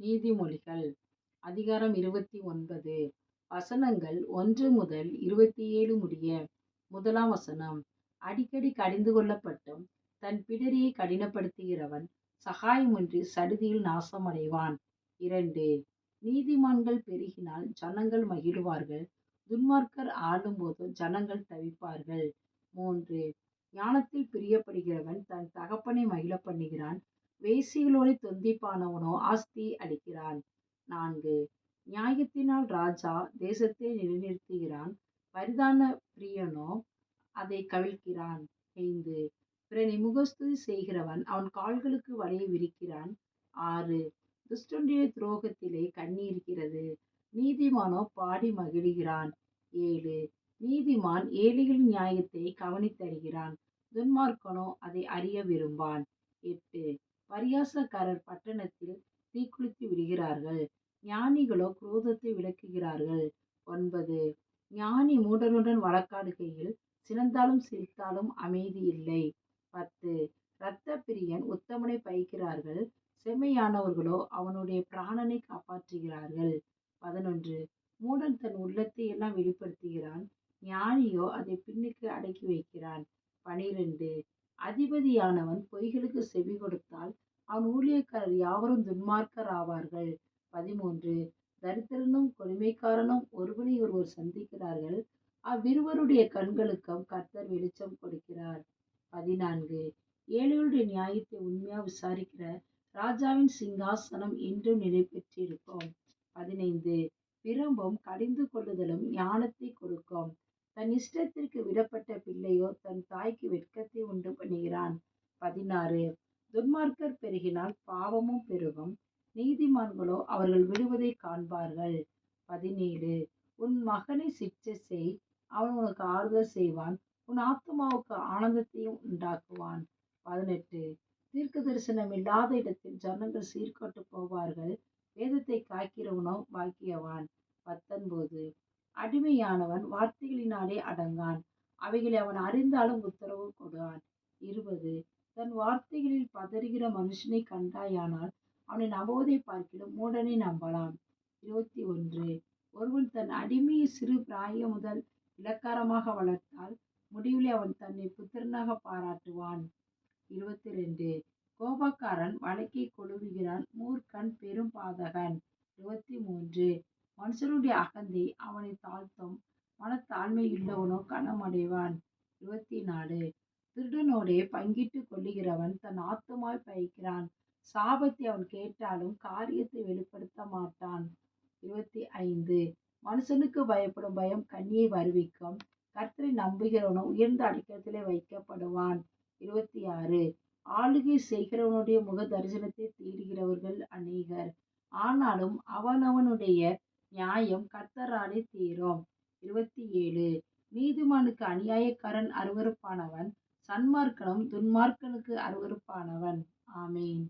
நீதிமொழிகள். அதிகாரம் இருபத்தி ஒன்பது. வசனங்கள் ஒன்று முதல் இருபத்தி ஏழு முடிய முதலாம் வசனம். அடிக்கடி கடிந்து கொள்ளப்பட்டும் தன் பிடரியை கடினப்படுத்துகிறவன் சகாயமின்றி சடுதியில் நாசமடைவான். இரண்டு. நீதிமான்கள் பெருகினால் ஜனங்கள் மகிழ்வார்கள் துன்மார்க்கர் ஆடும்போது ஜனங்கள் தவிப்பார்கள். மூன்று. ஞானத்தில் பிரியப்படுகிறவன் தன் தகப்பனை மகிழ பண்ணுகிறான் வேசிகளோடு தொந்திப்பானவனோ ஆஸ்தி அளிக்கிறான். நான்கு நியாயத்தினால் ராஜா தேசத்தை நிலைநிறுத்துகிறான். பரிதான பிரியனோ அதை கவிழ்க்கிறான். ஐந்து பிறனை முகஸ்துதி செய்கிறவன் அவன் கால்களுக்கு வலையை விரிக்கிறான். ஆறு துஷ்டனுடைய துரோகத்திலே கண்ணீர்க்கிறது நீதிமானோ பாடி மகிழ்கிறான். ஏழு நீதிமான் ஏழைகளின் நியாயத்தை கவனித்தருகிறான் துன்மார்க்கனோ அதை அறிய விரும்பான். எட்டு பரியாசக்காரர் பட்டணத்தில் தீக்குளித்து விடுகிறார்கள். ஞானிகளோ குரோதத்தை விளக்குகிறார்கள். ஒன்பது. ஞானி மூடனுடன் வழக்காடுகையில் சினந்தாலும் சிரித்தாலும் அமைதி இல்லை. பத்து. இரத்த பிரியன் உத்தமனை பயிக்கிறார்கள் செம்மையானவர்களோ அவனுடைய பிராணனை காப்பாற்றுகிறார்கள். பதினொன்று. மூடன் தன் உள்ளத்தை எல்லாம் வெளிப்படுத்துகிறான். ஞானியோ அதை பின்னுக்கு அடக்கி வைக்கிறான். பனிரெண்டு. அதிபதியானவன் பொய்களுக்கு செவி கொடுத்தால் அவன் ஊழியக்காரர் யாவரும் துன்மார்க்கர் ஆவார்கள் பதிமூன்று. தரித்திரனும் கொடுமைக்காரனும் ஒருவனை ஒருவர் சந்திக்கிறார்கள். அவ்விருவருடைய கண்களுக்கும் கர்த்தர் வெளிச்சம் கொடுக்கிறார். பதினான்கு. ஏழையுடைய நியாயத்தை உண்மையாக விசாரிக்கிற ராஜாவின் சிங்காசனம் என்றும் நிலை பெற்றிருக்கும் பதினைந்து. விரும்பும் கடிந்து கொள்ளுதலும் ஞானத்தை கொடுக்கும். தன் இஷ்டத்திற்கு விடப்பட்ட பிள்ளையோ தன் தாய்க்கு வெட்கத்தை உண்டு பண்ணுகிறான். பதினாறு. துன்மார்க்கர் பெருகினால் பாவமும் பெருகும். நீதிமான்களோ அவர்கள் விடுவதை காண்பார்கள். பதினேழு. உன் மகனை சிற்றை செய். அவன் உனக்கு ஆறுதல் செய்வான். உன் ஆத்மாவுக்கு ஆனந்தத்தையும் உண்டாக்குவான். பதினெட்டு. தீர்க்க தரிசனம் இல்லாத இடத்தில் ஜனங்கள் சீர்கொட்டு போவார்கள். வேதத்தை காக்கிறவனோ பாக்கியவான் பத்தொன்பது. தூய்மையானவன் வார்த்தைகளினாலே அடங்கான். அவைகளை அவன் அறிந்தாலும் உத்தரவு கொடுவான். இருபது. தன் வார்த்தைகளில் பதறுகிற மனுஷனை கண்டாயானால் அவனை நம்புவதை பார்க்கிலும் மூடனை நம்பலாம். இருபத்தி ஒன்று. ஒருவன் தன் அடிமையை சிறு பிராயம் முதல் இலக்காரமாக வளர்த்தால் முடிவிலே அவன் தன்னை புத்திரனாக பாராட்டுவான். இருபத்தி ரெண்டு. கோபக்காரன் வழக்கை கொழுவுகிறான். மூர்க்கன் பெரும் பாதகன். இருபத்தி மூன்று. மனுஷனுடைய அகந்தை அவனை தாழ்த்தும். மனத்தாழ்மையுள்ளவனோ கனமடைவான் இருபத்தி நாலு. திருடனோடே பங்கிட்டு கொள்ளுகிறவன் தன் ஆத்துமாய் பயிக்கிறான் சாபத்தை அவன் கேட்டாலும் காரியத்தை வெளிப்படுத்த மாட்டான். இருபத்தி ஐந்து. மனுஷனுக்கு பயப்படும் பயம் கண்ணியை வருவிக்கும். கர்த்தரை நம்புகிறவனோ உயர்ந்த அடிக்கத்திலே வைக்கப்படுவான். இருபத்தி ஆறு. ஆளுகை செய்கிறவனுடைய முக தரிசனத்தை தேடுகிறவர்கள் அநேகர். ஆனாலும் அவனவனுடைய நியாயம் கர்த்தராலே தீரும். இருபத்தி ஏழு. நீதிமானுக்கு அநியாயக்காரன் அருவருப்பானவன் சன்மார்க்கனும் துன்மார்க்கனுக்கு அருவருப்பானவன். ஆமேன்.